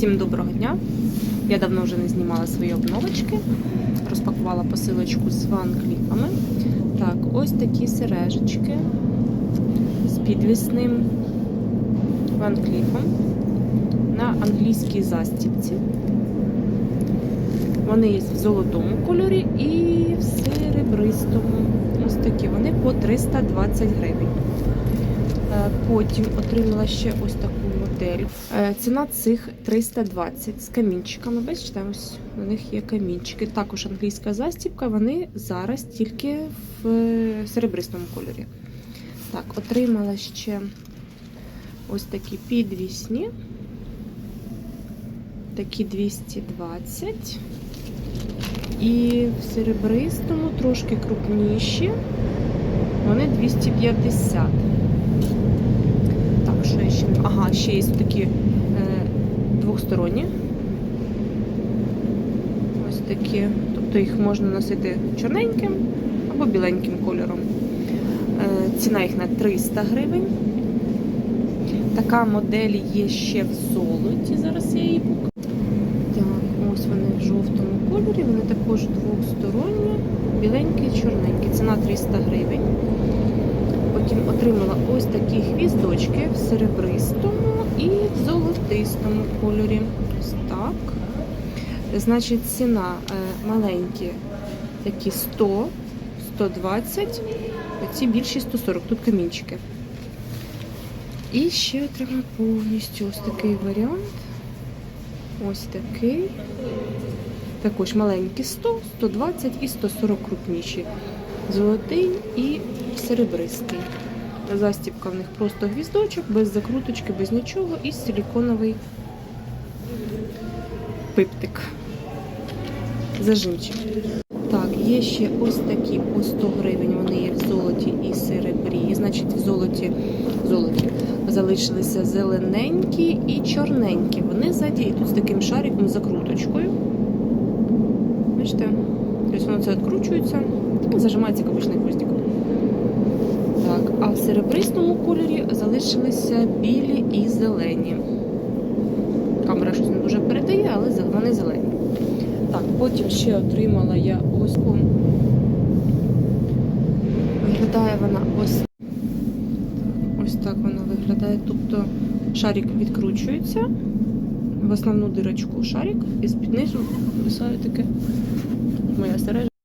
Всім доброго дня! Я давно вже не знімала свої обновочки. Розпакувала посилочку з ванкліпами. Так, ось такі сережечки з підвісним ванкліфом на англійській застібці. Вони є в золотому кольорі і в серебристому. Ось такі. Вони по 320 гривень. Е, Потім отримала ще ось таку модель. Е, Ціна цих 320 з камінчиками. Бачите, ось у них є камінчики. Також англійська застібка. Вони зараз тільки в е, серебристому кольорі. Так, отримала ще ось такі підвісні. Такі 220. І в серебристому трошки крупніші. Вони 250. Ага, ще є такі е, двохсторонні. Ось такі. Тобто їх можна носити чорненьким або біленьким кольором. Е, ціна їх на 300 гривень. Така модель є ще в золоті. Зараз я її покажу. Так, ось вони в жовтому кольорі. Вони також двохсторонні, біленькі і чорненькі. Ціна 300 гривень. Потім отримала ось такі гвіздочки в серебристому і золотистому кольорі. Ось так. Значить, ціна е, маленькі такі 100, 120, оці більші 140, тут камінчики. І ще отримала повністю ось такий варіант. Ось такий. Також маленькі 100, 120 і 140 крупніші. Золотий і серебристий. Застібка в них просто гвіздочок, без закруточки, без нічого, і силіконовий пиптик. Зажимчик. Так, є ще ось такі по 100 гривень. Вони є в золоті і серебрі. Значить, в золоті, золоті залишилися зелененькі і чорненькі. Вони ззаді йдуть з таким шариком закруточкою. Бачите? Тобто воно це відкручується зажимається як обичний гвоздик. Так, а в серебристому кольорі залишилися білі і зелені. Камера щось не дуже передає, але вони зелені. Так, потім ще отримала я ось. Виглядає вона ось. Ось так вона виглядає. Тобто шарик відкручується в основну дирочку шарик і з-під низу висає таке моя сережа.